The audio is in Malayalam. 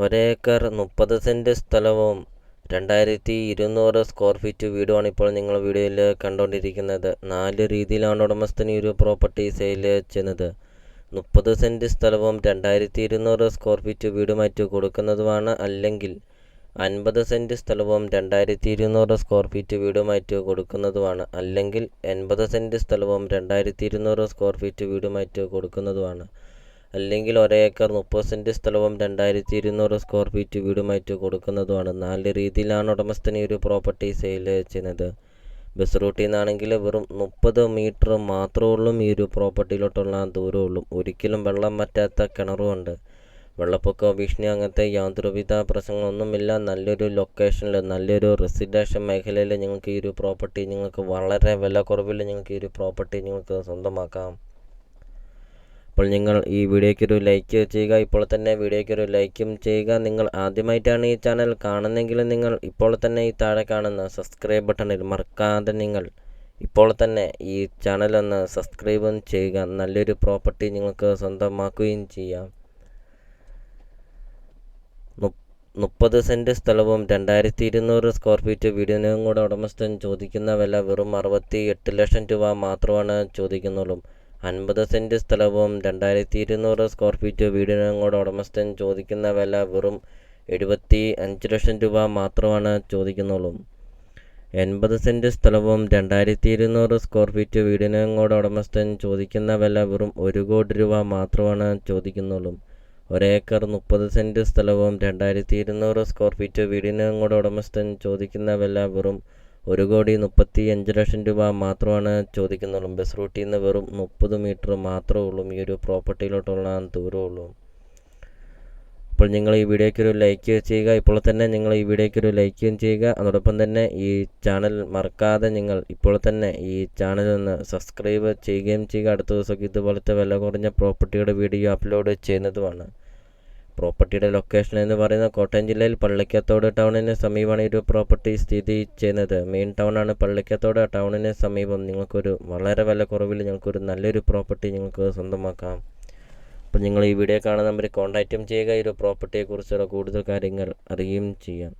ഒരേക്കർ മുപ്പത് സെന്റ് സ്ഥലവും രണ്ടായിരത്തി ഇരുന്നൂറ് സ്ക്വയർ ഫീറ്റ് വീടുമാണ് ഇപ്പോൾ നിങ്ങൾ വീഡിയോയിൽ കണ്ടുകൊണ്ടിരിക്കുന്നത്. നാല് രീതിയിലാണ് ഉടമസ്ഥൻ ഈ ഒരു പ്രോപ്പർട്ടി സെയിൽ ചെയ്യുന്നത്. മുപ്പത് സെന്റ് സ്ഥലവും രണ്ടായിരത്തി ഇരുന്നൂറ് സ്ക്വയർ ഫീറ്റ് വീടുമായിട്ട് കൊടുക്കുന്നതുമാണ്. അല്ലെങ്കിൽ അൻപത് സെന്റ് സ്ഥലവും രണ്ടായിരത്തി ഇരുന്നൂറ് സ്ക്വയർ ഫീറ്റ് വീടുമായിട്ട് കൊടുക്കുന്നതുമാണ്. അല്ലെങ്കിൽ എൺപത് സെന്റ് സ്ഥലവും രണ്ടായിരത്തി ഇരുന്നൂറ് സ്ക്വയർ ഫീറ്റ് വീടുമായിട്ട് കൊടുക്കുന്നതുമാണ്. അല്ലെങ്കിൽ ഒരേക്കർ മുപ്പത് സെന്റ് സ്ഥലവും രണ്ടായിരത്തി ഇരുന്നൂറ് സ്ക്വയർ ഫീറ്റ് വീടുമായിട്ട് കൊടുക്കുന്നതുമാണ്. നാല് രീതിയിലാണ് ഉടമസ്ഥൻ ഈ ഒരു പ്രോപ്പർട്ടി സെയിൽ ചെയ്യുന്നത്. ബസ് റൂട്ടിൽ നിന്നാണെങ്കിൽ വെറും മുപ്പത് മീറ്റർ മാത്രമേ ഉള്ളൂ ഈ ഒരു പ്രോപ്പർട്ടിയിലോട്ടുള്ള ദൂരമുള്ളൂ. ഒരിക്കലും വെള്ളം പറ്റാത്ത കിണറുമുണ്ട് വെള്ളപ്പൊക്ക ഭീഷണി അങ്ങനത്തെ യാതൊരുവിധ പ്രശ്നങ്ങളൊന്നുമില്ല. നല്ലൊരു ലൊക്കേഷനിൽ നല്ലൊരു റെസിഡൻഷ്യൽ മേഖലയിൽ നിങ്ങൾക്ക് ഈ ഒരു പ്രോപ്പർട്ടി നിങ്ങൾക്ക് വളരെ വില കുറവിൽ നിങ്ങൾക്ക് ഈ ഒരു പ്രോപ്പർട്ടി നിങ്ങൾക്ക് സ്വന്തമാക്കാം. അപ്പോൾ നിങ്ങൾ ഈ വീഡിയോയ്ക്ക് ഒരു ലൈക്ക് ചെയ്യുക. ഇപ്പോൾ തന്നെ വീഡിയോയ്ക്ക് ഒരു ലൈക്കും ചെയ്യുക. നിങ്ങൾ ആദ്യമായിട്ടാണ് ഈ ചാനൽ കാണുന്നതെങ്കിൽ നിങ്ങൾ ഇപ്പോൾ തന്നെ ഈ താഴെ കാണുന്ന സബ്സ്ക്രൈബ് ബട്ടണിൽ മറക്കാതെ നിങ്ങൾ ഇപ്പോൾ തന്നെ ഈ ചാനൽ ഒന്ന് സബ്സ്ക്രൈബും ചെയ്യുക. നല്ലൊരു പ്രോപ്പർട്ടി നിങ്ങൾക്ക് സ്വന്തമാക്കുകയും ചെയ്യാം. മുപ്പത് സെന്റ് സ്ഥലവും രണ്ടായിരത്തി ഇരുന്നൂറ് സ്ക്വയർ ഫീറ്റ് വീടിനും കൂടെ ഉടമസ്ഥൻ ചോദിക്കുന്ന വില വെറും അറുപത്തി എട്ട് ലക്ഷം രൂപ മാത്രമാണ് ചോദിക്കുന്നുള്ളൂ. അൻപത് സെന്റ് സ്ഥലവും രണ്ടായിരത്തി ഇരുന്നൂറ് സ്ക്വയർ ഫീറ്റ് വീടിനും കൂടെ ഉടമസ്ഥൻ ചോദിക്കുന്ന വില വെറും എഴുപത്തി അഞ്ച് ലക്ഷം രൂപ മാത്രമാണ് ചോദിക്കുന്നുള്ളൂ. എൺപത് സെന്റ് സ്ഥലവും രണ്ടായിരത്തി ഇരുന്നൂറ് സ്ക്വയർ ഫീറ്റ് വീടിനും കൂടെ ഉടമസ്ഥൻ ചോദിക്കുന്ന വില വെറും ഒരു കോടി രൂപ മാത്രമാണ് ചോദിക്കുന്നുള്ളൂ. ഒരേക്കർ മുപ്പത് സെന്റ് സ്ഥലവും രണ്ടായിരത്തി ഇരുന്നൂറ് സ്ക്വയർ ഫീറ്റ് വീടിനും കൂടെ ഉടമസ്ഥൻ ചോദിക്കുന്ന വില വെറും ഒരു കോടി മുപ്പത്തി അഞ്ച് ലക്ഷം രൂപ മാത്രമാണ് ചോദിക്കുന്നുള്ളൂ ബസ് റൂട്ടിൽ നിന്ന് വെറും മുപ്പത് മീറ്റർ മാത്രമേ ഉള്ളൂ. ഈ ഒരു പ്രോപ്പർട്ടിയിലോട്ടുള്ള ദൂരമുള്ളൂ. അപ്പോൾ നിങ്ങൾ ഈ വീഡിയോയ്ക്ക് ഒരു ലൈക്ക് ചെയ്യുക. ഇപ്പോൾ തന്നെ നിങ്ങൾ ഈ വീഡിയോയ്ക്ക് ഒരു ലൈക്കും ചെയ്യുക. അതോടൊപ്പം തന്നെ ഈ ചാനൽ മറക്കാതെ നിങ്ങൾ ഇപ്പോൾ തന്നെ ഈ ചാനൽ ഒന്ന് സബ്സ്ക്രൈബ് ചെയ്യുകയും ചെയ്യുക. അടുത്ത ദിവസം ഇതുപോലത്തെ വില കുറഞ്ഞ പ്രോപ്പർട്ടിയുടെ വീഡിയോ അപ്ലോഡ് ചെയ്യുന്നതുമാണ്. പ്രോപ്പർട്ടിയുടെ ലൊക്കേഷൻ എന്ന് പറയുന്നത് കോട്ടയം ജില്ലയിൽ പള്ളിക്കത്തോട് ടൗണിന് സമീപമാണ് ഈ ഒരു പ്രോപ്പർട്ടി സ്ഥിതി ചെയ്യുന്നത്. മെയിൻ ടൗൺ ആണ് പള്ളിക്കത്തോട് ടൗണിന് സമീപം. നിങ്ങൾക്കൊരു വളരെ വില കുറവിൽ ഞങ്ങൾക്കൊരു നല്ലൊരു പ്രോപ്പർട്ടി നിങ്ങൾക്ക് സ്വന്തമാക്കാം. അപ്പോൾ നിങ്ങൾ ഈ വീഡിയോ കാണുന്ന നമ്പറിൽ കോൺടാക്റ്റും ചെയ്യുക. ഈ ഒരു പ്രോപ്പർട്ടിയെക്കുറിച്ചുള്ള കൂടുതൽ കാര്യങ്ങൾ അറിയുകയും ചെയ്യാം.